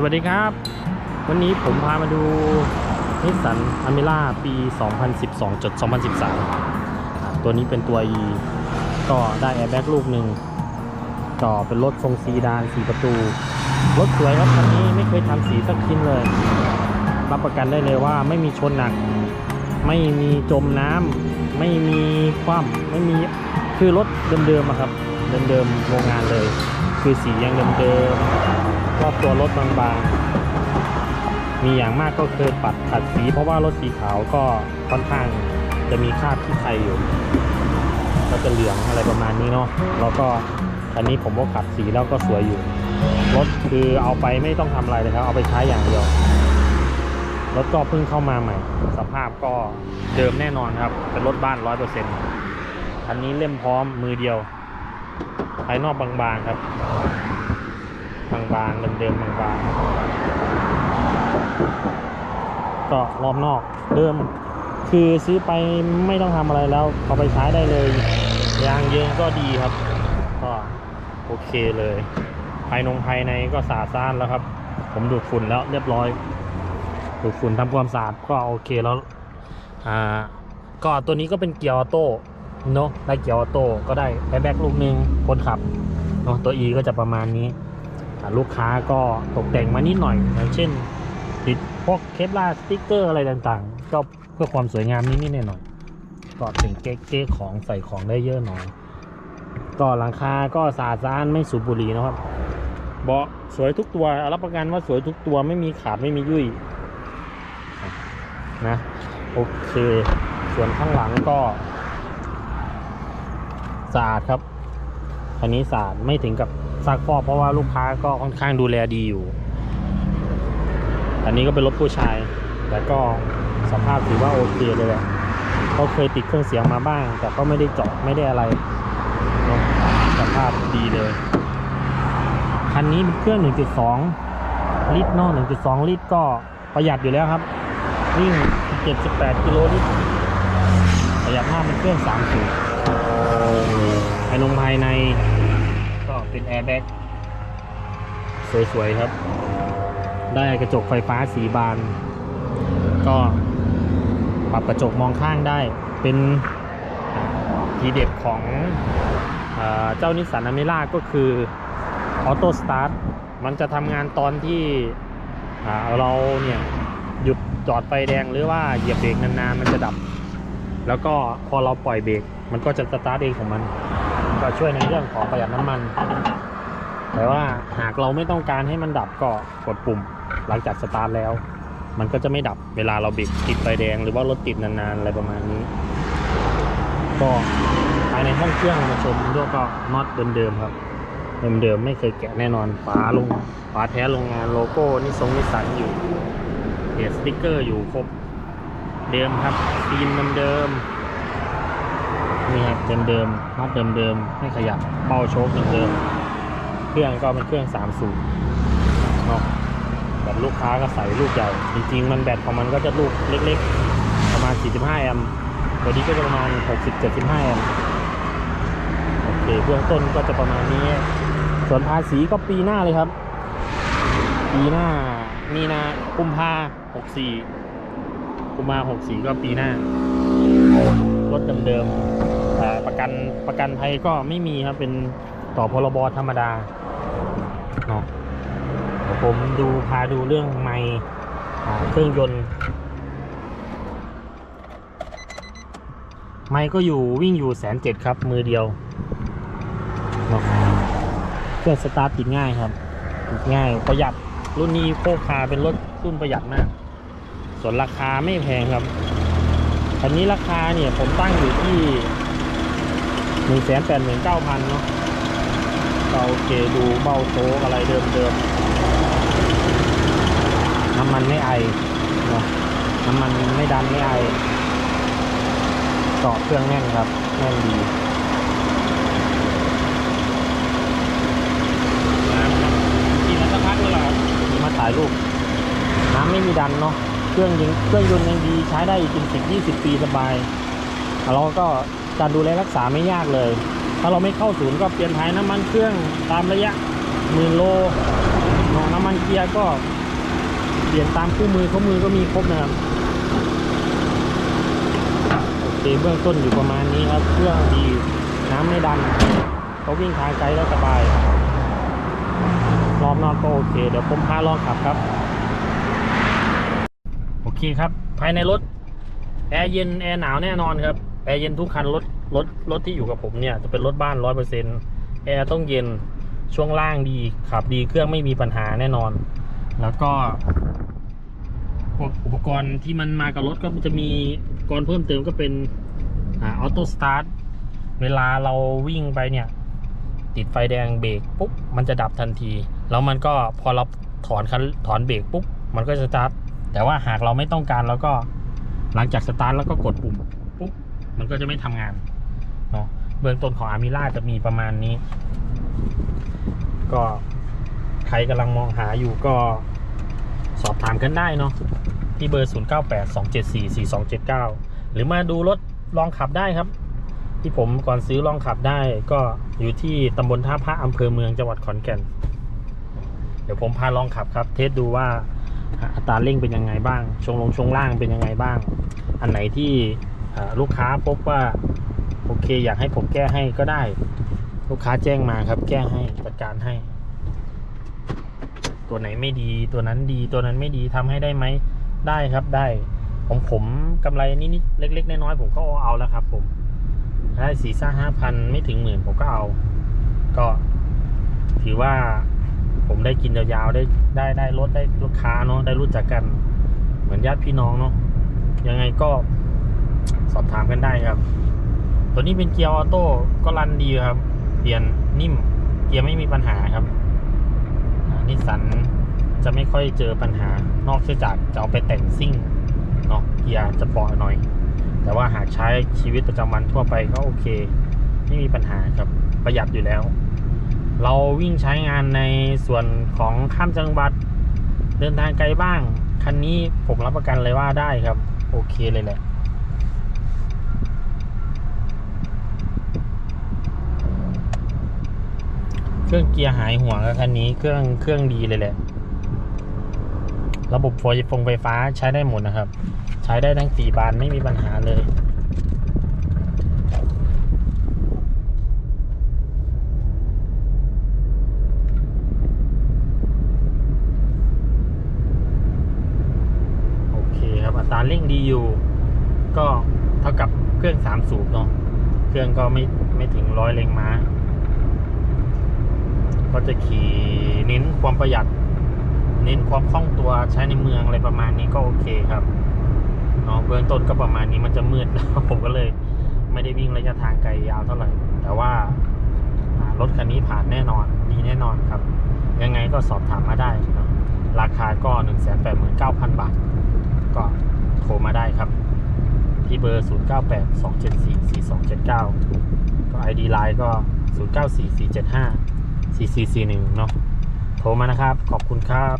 สวัสดีครับ วันนี้ผมพามาดูนิสสันอเมร่าปี 2012จด2013 ตัวนี้เป็นตัว E ก็ได้แอร์แบ็กลูกหนึ่งก็เป็นรถทรงซีดาน 4 ประตู รถสวยครับคันนี้ไม่เคยทำสีสักชิ้นเลย รับประกันได้เลยว่าไม่มีชนหนัก ไม่มีจมน้ำไม่มีคว่ำไม่มีคือรถเดิมๆครับ เดิมๆโรงงานเลย คือสียังเดิมๆ รอบตัวรถบางๆ มีอย่างมากก็เคยปัดขัดสี เพราะว่ารถสีขาวก็ค่อนข้างจะมีคราบที่ไทยอยู่ ก็จะเหลืองอะไรประมาณนี้เนาะแล้วก็อันนี้ผมก็ขัดสีแล้วก็สวยอยู่ รถคือเอาไปไม่ต้องทำอะไรเลยครับ เอาไปใช้อย่างเดียว รถก็เพิ่งเข้ามาใหม่ สภาพก็เดิมแน่นอนครับ เป็นรถบ้านร้อยเปอร์เซ็นต์คันนี้เล่มพร้อมมือเดียวภายนอกบางๆครับ บางๆเดิมๆบางๆก็รอบนอกเดิม คือซื้อไปไม่ต้องทำอะไรแล้วเอาไปใช้ได้เลยยางเยิงก็ดีครับ ก็โอเคเลยภายนงภายในก็สะอาดสะอ้านแล้วครับ ผมดูดฝุ่นแล้วเรียบร้อยดูดฝุ่นทำความสะอาดก็โอเคแล้วอ่าก็ตัวนี้ก็เป็นเกียร์ออโต้เนาะได้เกียร์ออโต้ก็ได้แอร์แบ็กลูกหนึ่งคนขับเนาะตัว E ก็จะประมาณนี้ ลูกค้าก็ตกแต่งมานิดหน่อยอย่างเช่น ติดพวกเคปลาสติ๊กเกอร์อะไรต่างๆ ก็เพื่อความสวยงามนิดๆหน่อยๆก็ถึงเก๊กๆของใส่ของได้เยอะหน่อย ก็หลังคาก็สะอาดสะอ้านไม่สูบบุหรี่นะครับเบาะสวยทุกตัวรับประกันว่าสวยทุกตัวไม่มีขาดไม่มียุ่ยนะโอเค ส่วนข้างหลังก็สะอาดครับคันนี้สะอาดไม่ถึงกับ ซักฟอกเพราะว่าลูกค้าก็ค่อนข้างดูแลดีอยู่ อันนี้ก็เป็นรถผู้ชาย แต่ก็สภาพถือว่าโอเคเลยแหละเขาเคยติดเครื่องเสียงมาบ้าง แต่ก็ไม่ได้เจาะไม่ได้อะไร สภาพดีเลย คันนี้เป็นเครื่อง 1.2 ลิตรเนาะ1.2 ลิตรก็ประหยัดอยู่แล้วครับ วิ่ง 78 กิโลลิตร ประหยัดมากเป็นเครื่อง3สูบภายนงภายใน เป็นแอร์แบ็กสวยๆครับ ได้กระจกไฟฟ้าสีบาน ก็ปรับกระจกมองข้างได้เป็นทีเด็ดของเออเจ้านิสสันอเมร่าก็คือออโต้สตาร์ทมันจะทำงานตอนที่อ่าเราเนี่ยหยุดจอดไฟแดงหรือว่าเหยียบเบรกนานๆมันจะดับ แล้วก็พอเราปล่อยเบรกมันก็จะสตาร์ทเองของมัน ก็ช่วยในเรื่องของประหยัดน้ำมัน แต่ว่าหากเราไม่ต้องการให้มันดับก็กดปุ่ม หลังจากสตาร์ทแล้ว มันก็จะไม่ดับเวลาเราบิดติดไฟแดง หรือว่ารถติดนานๆอะไรประมาณนี้ ก็ภายในห้องเครื่องมาชมด้วยก็น็อตเดิมๆครับเดิมๆไม่เคยแกะแน่นอนฝาลงฝาแท้โรงงานโลโก้นิสงนิสสันอยู่เพจสติ๊กเกอร์อยู่ครบเดิมครับฟิล์มเดิมๆ นี่ครับเดิมๆน็อตเดิมๆไม่ขยับเป้าโชคเดิมๆเครื่องก็เป็นเครื่อง3สูบเนาะแบตลูกค้าก็ใส่ลูกใหญ่จริงๆ มันแบตของมันก็จะลูกเล็กๆ ประมาณ 45 แอมป์ตัวนี้ก็จะประมาณ 60-75 แอมป์โอเคเบื้องต้นก็จะประมาณนี้ ส่วนภาษีก็ปีหน้าเลยครับ ปีหน้ามีนากุมภา64กุมภา64 ก็ปีหน้ารถเดิมๆแต่ประ กันประกันภัยก็ไม่มีครับเป็นต่อพรบธรรมดาเนาะเดี๋ยวผมดูพาดูเรื่องไมค์อ่าเครื่องยนต์ไมค์ก็อยู่วิ่งอยู่แสนเจ็ดครับ มือเดียวเนาะเครื่องสตาร์ทติดง่ายครับติดง่ายประหยัดรุ่นนี้โคคาเป็นรถรุ่นประหยัดมาก ส่วนราคาไม่แพงครับคันนี้ราคาเนี่ยผมตั้งอยู่ที่ หนึ่งแสนแปดหมื่นเก้าพันเนาะก็โอเคดูเบ้าโชกอะไรเดิมๆ น้ำมันไม่ไอเนาะน้ำมันไม่ดันไม่ไอต่อเครื่องแน่นครับ แน่นดีขี่มาสักพักแล้วเหรอมาถ่ายรูปน้ำไม่มีดันเนาะเครื่องยังเครื่องยนต์ยังดีใช้ได้อีกเป็นสิบยี่สิบปีสบาย แล้วก็ การดูแลรักษาไม่ยากเลย ถ้าเราไม่เข้าศูนย์ก็เปลี่ยนถ่ายน้ำมันเครื่องตามระยะหมื่นโลนาะน้ำมันเกียร์ก็เปลี่ยนตามคู่มือคู่มือก็มีครบนะครับโอเคเบื้องต้นอยู่ประมาณนี้ครับเครื่องดีน้ำไม่ดันเขาวิ่งทางไกลแล้วสบายรอบนอกก็โอเค เดี๋ยวผมพาลองขับครับ โอเคครับ ภายในรถ แอร์เย็น แอร์หนาวแน่นอนครับ แอร์เย็นทุกคันรถรถรถที่อยู่กับผมเนี่ยจะเป็นรถบ้านร้อยเปอร์เซ็นแอร์ต้องเย็นช่วงล่างดีขับดีเครื่องไม่มีปัญหาแน่นอน แล้วก็พวกอุปกรณ์ที่มันมากับรถก็จะมีอุปกรณ์เพิ่มเติมก็เป็นออโต้สตาร์ทเวลาเราวิ่งไปเนี่ย ติดไฟแดงเบรกปุ๊บมันจะดับทันที แล้วมันก็พอเราถอนคันถอนเบรกปุ๊บมันก็จะสตาร์ทแต่ว่าหากเราไม่ต้องการเราก็หลังจากสตาร์ทแล้วก็กดปุ่ม มันก็จะไม่ทำงานเนาะเบื้องต้นของอามิล่าจะมีประมาณนี้ ก็ใครกำลังมองหาอยู่ก็สอบถามกันได้เนาะที่เบอร์ 0982744279 หรือมาดูรถลองขับได้ครับ ที่ผมก่อนซื้อลองขับได้ก็อยู่ที่ตำบลท่าพระอำเภอเมืองจังหวัดขอนแก่น เดี๋ยวผมพาลองขับครับ เทสดูว่าอัตราเร่งเป็นยังไงบ้าง ชงลงชงล่างเป็นยังไงบ้าง อันไหนที่ ลูกค้าพบว่าโอเค อยากให้ผมแก้ให้ก็ได้ ลูกค้าแจ้งมาครับ แก้ให้จัดการให้ ตัวไหนไม่ดีตัวนั้นดีตัวนั้นไม่ดีทำให้ได้ไหมได้ครับได้ผมผมกำไรนิดๆเล็ก ๆ น้อยๆผมก็เอาแล้วครับ ผมได้สี่ซ่าห้าพันไม่ถึงหมื่นผมก็เอา ก็ถือว่าผมได้กินยาวๆได้ได้ได้รถได้ลูกค้าเนาะได้รู้จักกัน เหมือนญาติพี่น้องเนาะยังไงก็ สอบถามกันได้ครับ ตัวนี้เป็นเกียร์ออโต้ก็รันดีครับ เปลี่ยนนิ่ม เกียร์ไม่มีปัญหาครับนิสสันจะไม่ค่อยเจอปัญหา นอกจากจะเอาไปแต่งซิ่งเนาะเกียร์จะเปราะหน่อย แต่ว่าหากใช้ชีวิตประจำวันทั่วไปก็โอเค ไม่มีปัญหาครับ ประหยัดอยู่แล้ว เราวิ่งใช้งานในส่วนของข้ามจังหวัด เดินทางไกลบ้าง คันนี้ผมรับประกันเลยว่าได้ครับ โอเคเลยแหละ เครื่องเกียร์หายห่วงคันนี้เครื่องเครื่องดีเลยแหละ ระบบไฟฟงไฟฟ้าใช้ได้หมดนะครับ ใช้ได้ทั้งสี่บานไม่มีปัญหาเลยโอเคครับอัตราเร่งดีอยู่ ก็เท่ากับเครื่องสามสูบเนาะเครื่องก็ไม่ไม่ถึงร้อยแรงม้า ก็จะขี่เน้นความประหยัด เน้นความคล่องตัวใช้ในเมืองอะไรประมาณนี้ก็โอเคครับเนาะเบื้องต้นก็ประมาณนี้มันจะมืดแล้วผมก็เลย ไม่ได้วิ่งระยะทางไกลยาวเท่าไหร่ แต่ว่ารถคันนี้ผ่านแน่นอนดีแน่นอนครับ ยังไงก็สอบถามมาได้เนาะราคาก็ 1 8 9 0 0 0 บาท ก็โทรมาได้ครับ ที่เบอร์ 0 9 8 2 7 4 4 2 7 9 ก็ ID Line ก็ 0 9 4 4 7 5 4441เนาะโทรมานะครับ ขอบคุณครับ